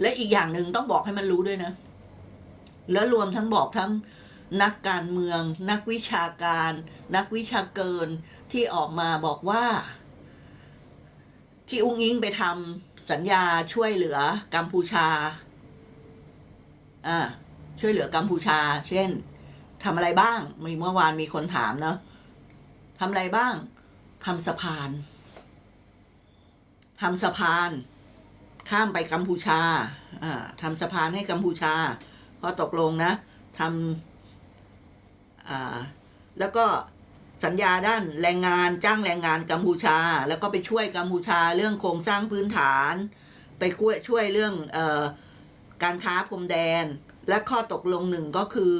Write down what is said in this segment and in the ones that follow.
และอีกอย่างหนึ่งต้องบอกให้มันรู้ด้วยนะ แล้วรวมทั้งบอกทั้งนักการเมือง นักวิชาการ นักวิชาเกินที่ออกมาบอกว่า ที่อุ้งอิงไปทำสัญญาช่วยเหลือกัมพูชาอ่าช่วยเหลือกัมพูชา เช่นทำอะไรบ้างมีเมื่อวานมีคนถามเนาะทำอะไรบ้างทำสะพานทำสะพาน ข้ามไปกัมพูชาอ่าทำสะพานให้กัมพูชาก็ตกลงนะทำแล้วก็สัญญาด้านแรงงานจ้างแรงงานกัมพูชา แล้วก็ไปช่วยกัมพูชาเรื่องโครงสร้างพื้นฐาน ไปช่วยช่วยเรื่องออการค้าพรมแดน และข้อตกลงหนึ่งก็คือ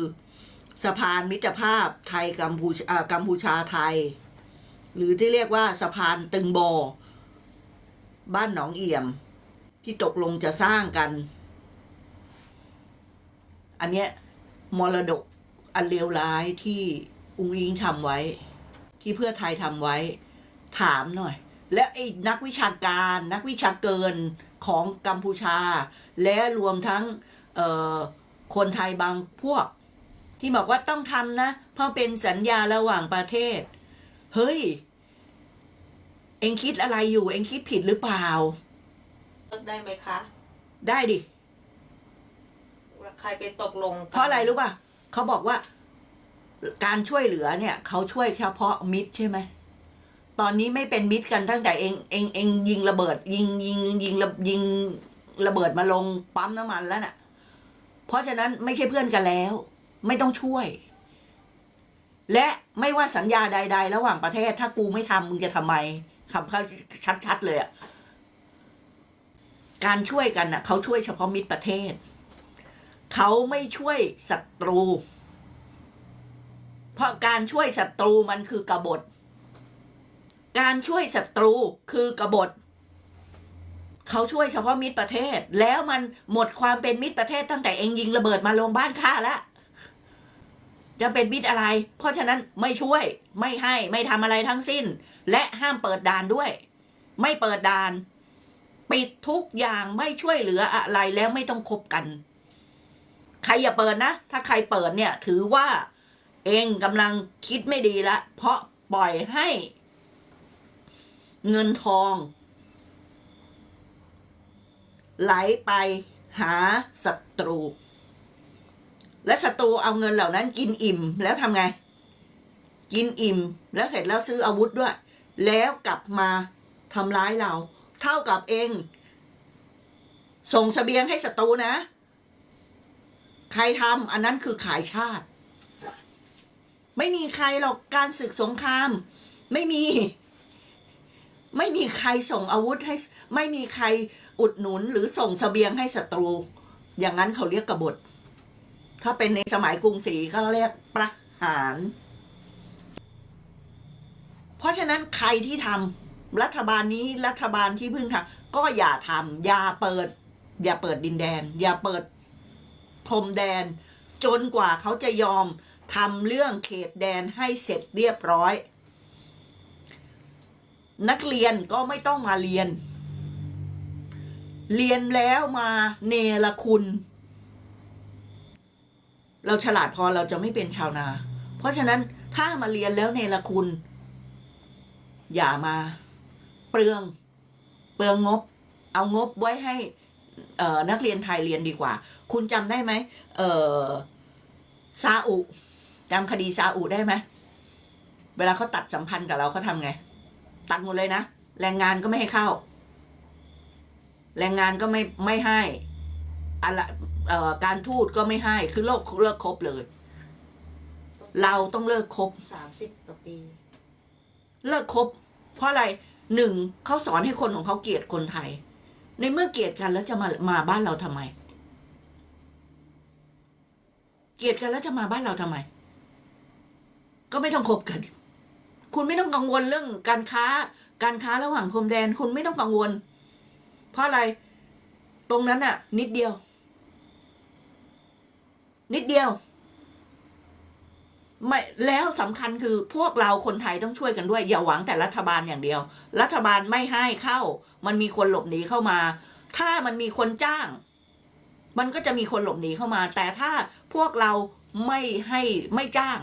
สะพานมิตรภาพไทยกัมพูชาอ่ากัมพูชาไทย หรือที่เรียกว่าสะพานตึงโบบ้านหนองเอี่ยม ที่ตกลงจะสร้างกัน อันเนี้ยมรดกอันเลวร้ายที่อุ้งอิงทำไว้ ที่เพื่อไทยทำไว้ ถามหน่อย และไอ้นักวิชาการนักวิชาเกินของกัมพูชา และรวมทั้งคนไทยบางพวก ที่บอกว่าต้องทำนะ เพราะเป็นสัญญาระหว่างประเทศ เฮ้ย เองคิดอะไรอยู่ เองคิดผิดหรือเปล่า เลิกได้ไหมคะ ได้ดิ ใครไปตกลงกันเพราะอะไรรู้ป่ะเขาบอกว่า การช่วยเหลือเนี่ยเขาช่วยเฉพาะมิตรใช่ไหมตอนนี้ไม่เป็นมิตรกันตั้งแต่เองเองเองยิงระเบิด ยิงยิงยิงระยิงระเบิดมาลงปั๊มน้ำมันแล้วน่ะ เพราะฉะนั้นไม่ใช่เพื่อนกันแล้ว ไม่ต้องช่วย และไม่ว่าสัญญาใด ๆ ระหว่างประเทศ ถ้ากูไม่ทำมึงจะทำไมคำเขาชัดๆเลยอะ การช่วยกันน่ะเขาช่วยเฉพาะมิตรประเทศ เขาไม่ช่วยศัตรู เพราะการช่วยศัตรูมันคือกบฏ การช่วยศัตรูคือกบฏ เขาช่วยเฉพาะมิตรประเทศ แล้วมันหมดความเป็นมิตรประเทศตั้งแต่เองยิงระเบิดมาลงบ้านข้าแล้วจะเป็นมิตรอะไร เพราะฉะนั้นไม่ช่วยไม่ให้ไม่ทำอะไรทั้งสิ้น และห้ามเปิดด่านด้วย ไม่เปิดด่าน ปิดทุกอย่างไม่ช่วยเหลืออะไรแล้วไม่ต้องคบกัน ใครอย่าเปิดนะ ถ้าใครเปิดเนี่ย ถือว่าเองกำลังคิดไม่ดีละเพราะปล่อยให้ เงินทอง ไหลไปหาศัตรู และศัตรูเอาเงินเหล่านั้นกินอิ่มแล้วทำไง กินอิ่มแล้วเสร็จแล้วซื้ออาวุธด้วย แล้วกลับมาทำร้ายเรา เท่ากับเอง ส่งเสบียงให้ศัตรูนะ ใครทำอันนั้นคือขายชาติ ไม่มีใครหรอกการศึกสงคราม ไม่มี ไม่มีใครส่งอาวุธให้ ไม่มีใครอุดหนุนหรือส่งเสบียงให้ศัตรู อย่างนั้นเขาเรียกกบฏ ถ้าเป็นในสมัยกรุงศรีก็เรียกประหาร เพราะฉะนั้นใครที่ทำ รัฐบาลนี้รัฐบาลที่เพิ่งทำก็อย่าทำอย่าเปิด อย่าเปิดดินแดน อย่าเปิดพรมแดน จนกว่าเขาจะยอมทำเรื่องเขตแดนให้เสร็จเรียบร้อย นักเรียนก็ไม่ต้องมาเรียน เรียนแล้วมาเนรคุณ เราฉลาดพอเราจะไม่เป็นชาวนา เพราะฉะนั้นถ้ามาเรียนแล้วเนรคุณ อย่ามา ลือง เปลืองงบ เอางบไว้ให้เอ่อนักเรียนไทยเรียนดีกว่า คุณจำได้ไหมเอ่อซาอุจำคดีซาอุได้ไหมเวลาเขาตัดสัมพันธ์กับเราเขาทำไง ตัดหมดเลยนะแรงงานก็ไม่ให้เข้า แรงงานก็ไม่ไม่ให้อะไรเอ่อการทูตก็ไม่ให้คือโลกเลิกคบเลย เราต้องเลิกคบสามสิบกว่าปี เลิกคบเพราะอะไร หนึ่งเขาสอนให้คนของเขาเกลียดคนไทย ในเมื่อเกลียดกันแล้วจะมามาบ้านเราทำไม เกลียดกันแล้วจะมาบ้านเราทำไม ก็ไม่ต้องคบกัน คุณไม่ต้องกังวลเรื่องการค้า การค้าระหว่างพรมแดน คุณไม่ต้องกังวล เพราะอะไรตรงนั้นน่ะ นิดเดียว นิดเดียว ไม่แล้วสำคัญคือพวกเราคนไทยต้องช่วยกันด้วย อย่าหวังแต่รัฐบาลอย่างเดียว รัฐบาลไม่ให้เข้า มันมีคนหลบหนีเข้ามา ถ้ามันมีคนจ้าง มันก็จะมีคนหลบหนีเข้ามา แต่ถ้าพวกเราไม่ให้ไม่จ้าง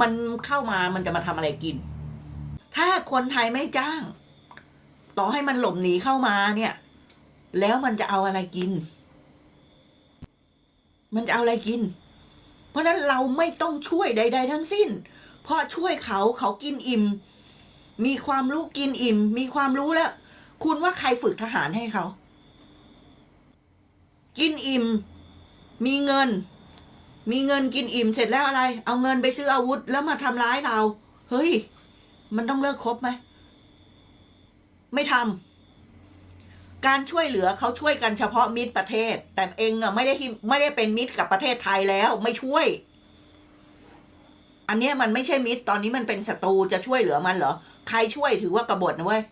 มันเข้ามามันจะมาทำอะไรกิน ถ้าคนไทยไม่จ้าง ต่อให้มันหลบหนีเข้ามาเนี่ย แล้วมันจะเอาอะไรกิน มันจะเอาอะไรกิน เพราะฉะนั้นเราไม่ต้องช่วยใด ๆ ทั้งสิ้น เพราะช่วยเขาเขากินอิ่ม มีความรู้กินอิ่ม มีความรู้แล้ว คุณว่าใครฝึกทหารให้เขา กินอิ่ม มีเงิน มีเงินกินอิ่มเสร็จแล้วอะไร เอาเงินไปซื้ออาวุธแล้วมาทำร้ายเรา เฮ้ย มันต้องเลิกคบไหม ไม่ทำ การช่วยเหลือเขาช่วยกันเฉพาะมิตรประเทศ แต่เองอะไม่ได้ที่ไม่ได้เป็นมิตรกับประเทศไทยแล้วไม่ช่วย อันนี้มันไม่ใช่มิตรตอนนี้มันเป็นศัตรูจะช่วยเหลือมันเหรอ ใครช่วยถือว่ากบฏนะเว้ย